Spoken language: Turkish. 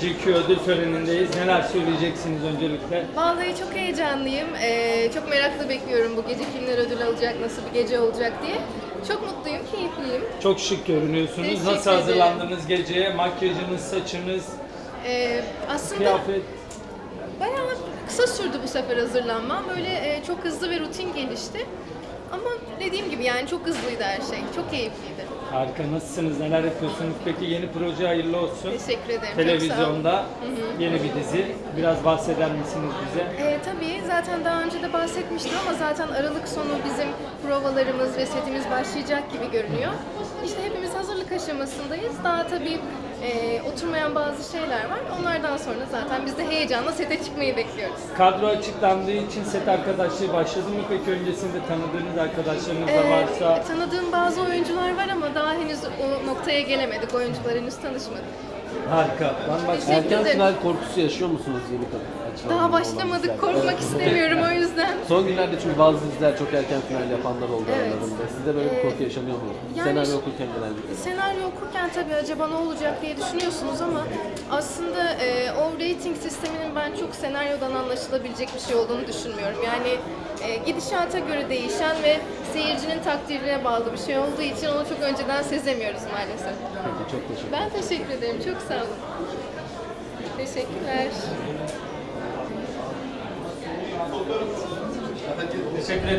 GQ ödül törenindeyiz. Neler söyleyeceksiniz öncelikle? Vallahi çok heyecanlıyım. Ee, çok merakla bekliyorum bu gece kimler ödül alacak, nasıl bir gece olacak diye. Çok mutluyum, keyifliyim. Çok şık görünüyorsunuz. Teşekkür Nasıl ederim. hazırlandınız geceye? Makyajınız, saçınız, Ee, aslında kıyafet. bayağı kısa sürdü bu sefer hazırlanmam. Böyle e, çok hızlı ve rutin gelişti. Ama dediğim gibi yani çok hızlıydı her şey. Çok keyifliydi. Harika. Nasılsınız? Neler yapıyorsunuz? Peki yeni proje hayırlı olsun. Teşekkür ederim. Televizyonda yeni bir dizi. Biraz bahseder misiniz bize? Ee, tabii zaten daha önce de bahsetmiştim ama zaten Aralık sonu bizim provalarımız ve setimiz başlayacak gibi görünüyor. İşte hepimiz hazırlık aşamasındayız. Daha tabii e, oturmayan bazı şeyler var. Onlardan sonra zaten biz de heyecanla sete çıkmayı bekliyoruz. Kadro açıklandığı için set arkadaşlığı başladı mı? Peki öncesinde tanıdığınız arkadaşlarınız da Ee, varsa? tanıdığım bazı oyuncular var ama daha henüz o noktaya gelemedik. Oyuncular henüz tanışmadık. Harika. Ben bak Teşekkür Erken ederim. final korkusu yaşıyor musunuz yeni kadın? açılan Daha olan başlamadık. Korkmak istemiyorum o yüzden. Son günlerde çünkü bazı diziler çok erken final yapanlar oldu Evet. aralarında. Sizde böyle bir Ee, korku yaşanıyor mu? yani Senaryo şu- okurken genellikle. Senaryo okurken tabii acaba ne olacak diye düşünüyorsunuz ama aslında e, o rating sisteminin ben çok senaryodan anlaşılabilecek bir şey olduğunu düşünmüyorum. Yani e, gidişata göre değişen ve seyircinin takdirine bağlı bir şey olduğu için onu çok önceden sezemiyoruz maalesef. Peki çok teşekkür Ben teşekkür ederim. Çok sağ olun. Teşekkürler. Teşekkür ederim.